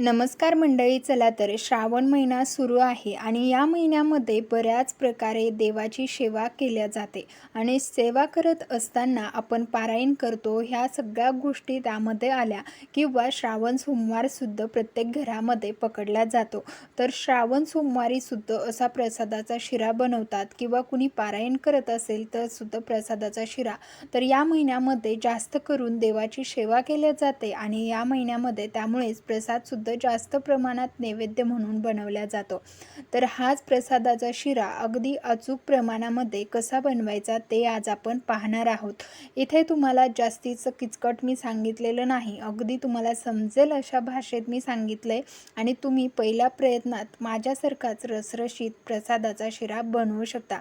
नमस्कार मंडळी चला तर श्रावण महिना सुरू आहे आणि या महिन्यामध्ये बऱ्याच प्रकारे देवाची सेवा केल्या जाते आणि सेवा करत असताना आपण पारायण करतो. ह्या सगळ्या गोष्टी त्यामध्ये आल्या किंवा श्रावण सोमवारसुद्धा प्रत्येक घरामध्ये पकडला जातो. तर श्रावण सोमवारीसुद्धा असा प्रसादाचा शिरा बनवतात किंवा कुणी पारायण करत असेल तर सुद्धा प्रसादाचा शिरा. तर या महिन्यामध्ये जास्त करून देवाची सेवा केल्या जाते आणि या महिन्यामध्ये त्यामुळेच प्रसादसुद्धा जास्त प्रमाणात नैवेद्य म्हणून बनवला जातो. तर हाच प्रसादाचा शिरा अगदी अचूक प्रमाणामध्ये कसा बनवायचा ते आज आपण पाहणार आहोत. इथे तुम्हाला जास्तीचं किचकट मी सांगितलेलं नाही. अगदी तुम्हाला समजेल अशा भाषेत मी सांगितलं आहे आणि तुम्ही पहिल्या प्रयत्नात माझ्यासारखाच रसरशीत प्रसादाचा शिरा बनवू शकता.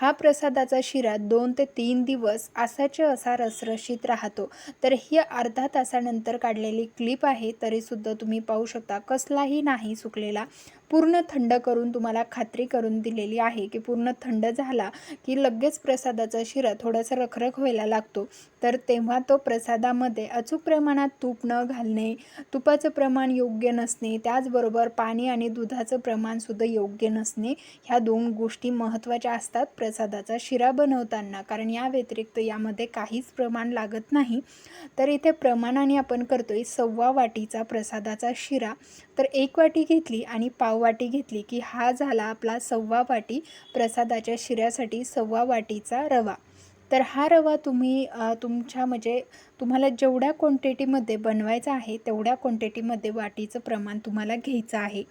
हा प्रसादाचा शिरा दोन ते तीन दिवस असाचे असा रसरशीत राहतो. तर ही अर्धा तासानंतर काढलेली क्लिप आहे तरीसुद्धा तुम्ही पाहू शकता कसलाही नाही सुकलेला पूर्ण थंड करून तुम्हाला खात्री करून दिलेली आहे की पूर्ण थंड झाला की लगेच प्रसादाचा शिरा थोडासा रखरख व्हायला लागतो. तर तेव्हा तो प्रसादामध्ये अचूक प्रमाणात तूप न घालणे तुपाचं प्रमाण योग्य नसणे त्याचबरोबर पाणी आणि दुधाचं प्रमाणसुद्धा योग्य नसणे ह्या दोन गोष्टी महत्त्वाच्या असतात प्रसादाचा शिरा बनवताना. कारण या व्यतिरिक्त यामध्ये काहीच प्रमाण लागत नाही. तर इथे प्रमाणाने आपण करतोय सव्वा वाटीचा प्रसादाचा शिरा. तर एक वाटी घेतली आणि पाव वाटी घेतली की हा झाला आपला सव्वा वाटी प्रसादाच्या शिऱ्यासाठी सव्वा वाटीचा रवा. तर हा रवा तुम्ही तुमच्या म्हणजे तुम्हाला जेवढ्या क्वांटिटीमध्ये बनवायचा आहे तेवढ्या क्वांटिटीमध्ये वाटीचं प्रमाण तुम्हाला घ्यायचं आहे.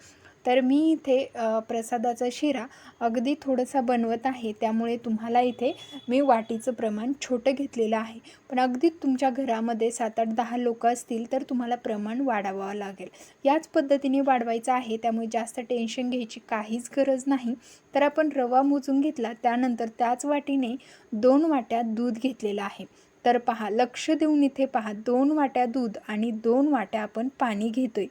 तर मी इथे प्रसादाचा शिरा अगदी थोडंसा बनवत आहे. त्यामुळे तुम्हाला इथे मी वाटीचं प्रमाण छोटं घेतलेलं आहे. पण अगदी तुमच्या घरामध्ये सात आठ दहा लोक असतील तर तुम्हाला प्रमाण वाढवावं लागेल. याच पद्धतीने वाढवायचं आहे. त्यामुळे जास्त टेन्शन घ्यायची काहीच गरज नाही. तर आपण रवा मोजून घेतला. त्यानंतर त्याच वाटीने दोन वाट्या दूध घेतलेलं आहे. तर पहा लक्ष देऊन इथे पहा. दोन वाट्या दूध आणि दोन वाट्या आपण पाणी घेतोय.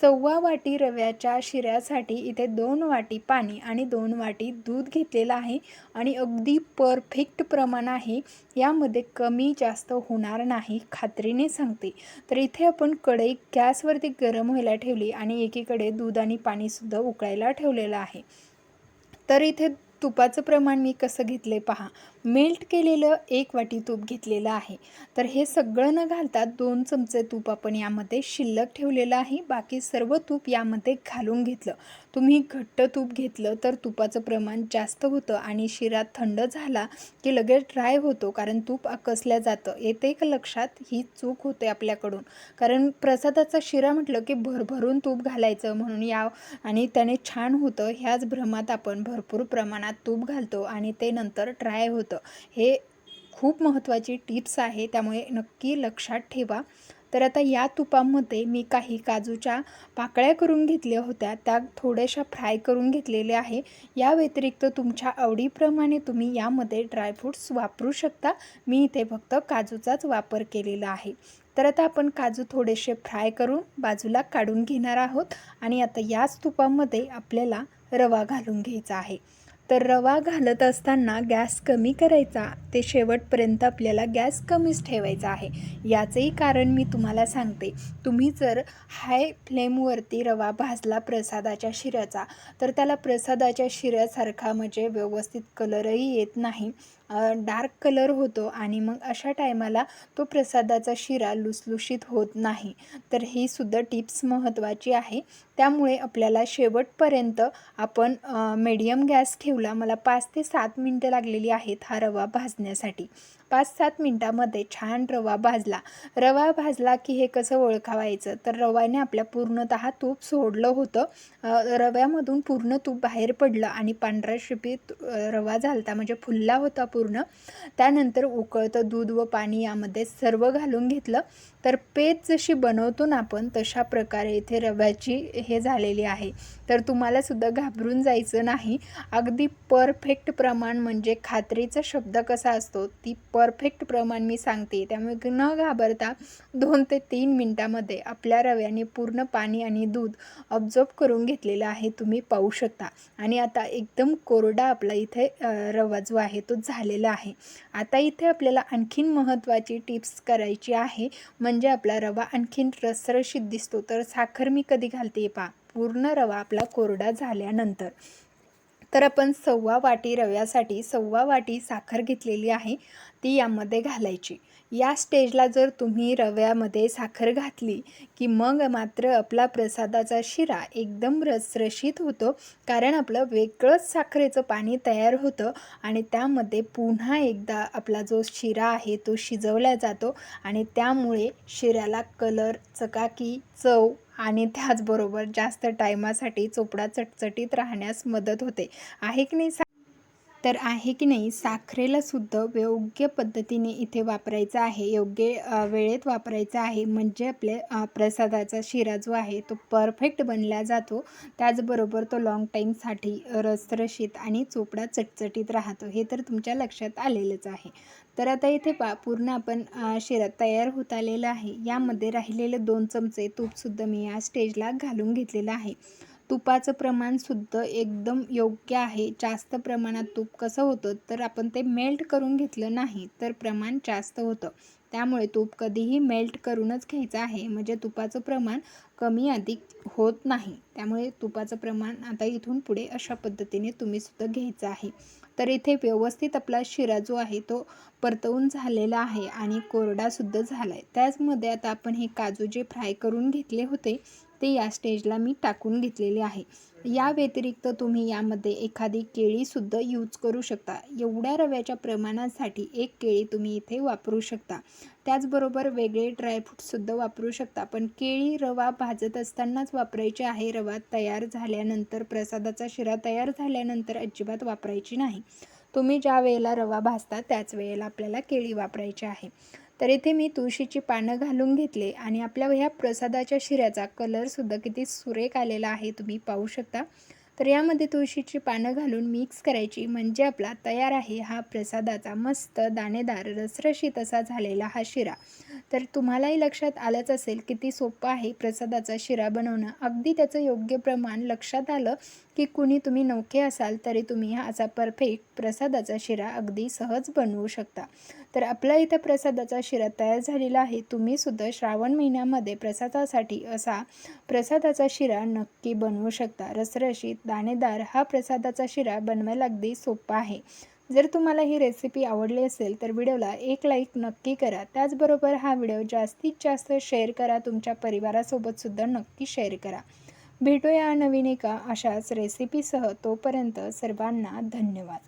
सव्वा वाटी रव्याच्या शिऱ्यासाठी इथे दोन वाटी पाणी आणि दोन वाटी दूध घेतलेलं आहे आणि अगदी परफेक्ट प्रमाण आहे. यामध्ये कमी जास्त होणार नाही खात्रीने सांगते. तर इथे आपण कढई गॅसवरती गरम व्हायला ठेवली आणि एकीकडे दूध आणि पाणीसुद्धा उकळायला ठेवलेलं आहे. तर इथे तुपाचं प्रमाण मी कसं घेतलं आहे पहा. मेल्ट केलेलं एक वाटी तूप घेतलेलं आहे. तर हे सगळं न घालता दोन चमचे तूप आपण यामध्ये शिल्लक ठेवलेलं आहे. बाकी सर्व तूप यामध्ये घालून घेतलं. तुम्ही घट्ट तूप घेतलं तर तुपाचं प्रमाण जास्त होतं आणि शिरा थंड झाला की लगेच ड्राय होतो कारण तूप आकसल्या जातं. येते एक लक्षात ही चूक होते आपल्याकडून. कारण प्रसादाचा शिरा म्हटलं की भरभरून तूप घालायचं म्हणून या आणि त्याने छान होतं. ह्याच भ्रमात आपण भरपूर प्रमाणात तूप घालतो आणि ते नंतर ड्राय होतं. हे खूप महत्त्वाची टिप्स आहे त्यामुळे नक्की लक्षात ठेवा. तर आता या तुपामध्ये मी काही काजूच्या पाकळ्या करून घेतल्या होत्या. त्या थोड्याशा फ्राय करून घेतलेल्या आहे. या व्यतिरिक्त तुमच्या आवडीप्रमाणे तुम्ही यामध्ये ड्रायफ्रूट्स वापरू शकता. मी इथे फक्त काजूचाच वापर केलेला आहे. तर आता आपण काजू थोडेसे फ्राय करून बाजूला काढून घेणार आहोत आणि आता याच तुपामध्ये आपल्याला रवा घालून घ्यायचा आहे. तर रवा घालत असताना गॅस कमी करायचा. ते शेवटपर्यंत आपल्याला गॅस कमीच ठेवायचा आहे. याचंही कारण मी तुम्हाला सांगते. तुम्ही जर हाय फ्लेमवरती रवा भाजला प्रसादाच्या शिऱ्याचा तर त्याला प्रसादाच्या शिऱ्यासारखा म्हणजे व्यवस्थित कलरही येत नाही. डार्क कलर होतो आणि मग अशा टायमाला तो प्रसादाचा शिरा लुसलुशीत होत नाही. तर ही सुद्धा टिप्स महत्त्वाची आहे. त्यामुळे आपल्याला शेवटपर्यंत आपण मीडियम गॅस ठेवला. मला पाच ते सात मिनटं लागलेली आहेत हा रवा भाजण्यासाठी. पाच सात मिनटामध्ये छान रवा भाजला. रवा भाजला की हे कसं ओळखावायचं? तर रव्याने आपल्या पूर्णतः तूप सोडलं होतं. रव्यामधून पूर्ण तूप बाहेर पडलं आणि पांढरा शिपीत रवा झालता म्हणजे फुलला होता पूर्ण. त्यानंतर उकळतं दूध व पाणी यामध्ये सर्व घालून घेतलं. तर पेज जशी बनवतो ना आपण तशा प्रकारे इथे रव्याची हे झालेली आहे. तर तुम्हालासुद्धा घाबरून जायचं नाही. अगदी परफेक्ट प्रमाण म्हणजे खात्रीचा शब्द कसा असतो ती परफेक्ट प्रमाण मी सांगते. त्यामुळे न घाबरता दोन ते तीन मिनटामध्ये आपल्या रव्याने पूर्ण पाणी आणि दूध ऑब्झर्व करून घेतलेलं आहे तुम्ही पाहू शकता. आणि आता एकदम कोरडा आपला इथे रवा जो आहे तो झालेला आहे. आता इथे आपल्याला आणखीन महत्त्वाची टिप्स करायची आहे. म्हणजे म्हणजे आपला रवा आणखीन रसरशीत दिसतो. तर साखर मी कधी घालते पहा. पूर्ण रवा आपला कोरडा झाल्यानंतर. तर आपण सव्वा वाटी रव्यासाठी सव्वा वाटी साखर घेतलेली आहे ती यामध्ये घालायची. या स्टेजला जर तुम्ही रव्यामध्ये साखर घातली की मग मात्र आपला प्रसादाचा शिरा एकदम रसरशीत होतो. कारण आपलं वेगळंच साखरेचं पाणी तयार होतं आणि त्यामध्ये पुन्हा एकदा आपला जो शिरा आहे तो शिजवला जातो. आणि त्यामुळे शिऱ्याला कलर चकाकी चव आणि त्याचबरोबर जास्त टायमासाठी चोपडा चटचटीत राहण्यास मदत होते. आहे की नाही सा तर आहे की नाही साखरेला सुद्धा योग्य पद्धतीने इथे वापरायचं आहे योग्य वेळेत वापरायचं आहे. म्हणजे आपले प्रसादाचा शिरा जो आहे तो परफेक्ट बनला जातो. त्याचबरोबर तो लाँग टाईमसाठी रसरशीत आणि चोपडा चटचटीत राहतो. हे तर तुमच्या लक्षात आलेलंच आहे. तर आता इथे पा पूर्ण आपण शिरा तयार होत आलेला आहे. यामध्ये राहिलेले दोन चमचे तूपसुद्धा मी या स्टेजला घालून घेतलेलं आहे. तुपाचं प्रमाणसुद्धा एकदम योग्य आहे. जास्त प्रमाणात तूप कसं होतं? तर आपण ते मेल्ट करून घेतलं नाही तर प्रमाण जास्त होतं. त्यामुळे तूप कधीही मेल्ट करूनच घ्यायचं आहे. म्हणजे तुपाचं प्रमाण कमी अधिक होत नाही. त्यामुळे तुपाचं प्रमाण आता इथून पुढे अशा पद्धतीने तुम्ही सुद्धा घ्यायचं आहे. तर इथे व्यवस्थित आपला शिरा जो आहे तो परतवून झालेला आहे आणि कोरडासुद्धा झाला आहे त्याचमध्ये आता आपण हे काजू जे फ्राय करून घेतले होते ते या स्टेजला मी टाकून घेतलेले आहे. या व्यतिरिक्त तुम्ही यामध्ये एखादी केळीसुद्धा यूज करू शकता. एवढ्या रव्याच्या प्रमाणासाठी एक केळी तुम्ही इथे वापरू शकता. त्याचबरोबर वेगळे ड्रायफ्रूटसुद्धा वापरू शकता. पण केळी रवा भाजत असतानाच वापरायची आहे. रवा तयार झाल्यानंतर प्रसादाचा शिरा तयार झाल्यानंतर अजिबात वापरायची नाही. तुम्ही ज्या वेळेला रवा भाजता त्याच वेळेला आपल्याला केळी वापरायची आहे. तर इथे मी तुळशीची पानं घालून घेतले आणि आपल्या ह्या प्रसादाच्या शिऱ्याचा कलरसुद्धा किती सुरेख आलेला आहे तुम्ही पाहू शकता. तर यामध्ये तुळशीची पानं घालून मिक्स करायची. म्हणजे आपला तयार आहे हा प्रसादाचा मस्त दाणेदार रसरशीत असा झालेला हा शिरा. तर तुम्हालाही लक्षात आलंच असेल किती सोपं आहे प्रसादाचा शिरा बनवणं. अगदी त्याचं योग्य प्रमाण लक्षात आलं की कुणी तुम्ही नौके असाल तरी तुम्ही हा असा परफेक्ट प्रसादाचा शिरा अगदी सहज बनवू शकता. तर आपला इथं प्रसादाचा शिरा तयार झालेला आहे. तुम्ही सुद्धा श्रावण महिन्यामध्ये प्रसादासाठी असा प्रसादाचा शिरा नक्की बनवू शकता. रसरशीत दाणेदार हा प्रसादाचा शिरा बनवायला अगदी सोपा आहे. जर तुम्हाला ही रेसिपी आवडली असेल तर व्हिडिओला एक लाईक नक्की करा. त्याचबरोबर हा व्हिडिओ जास्तीत जास्त शेअर करा. तुमच्या परिवारासोबतसुद्धा नक्की शेअर करा. भेटूया नवीन एका अशाच रेसिपीसह तोपर्यंत सर्वांना धन्यवाद.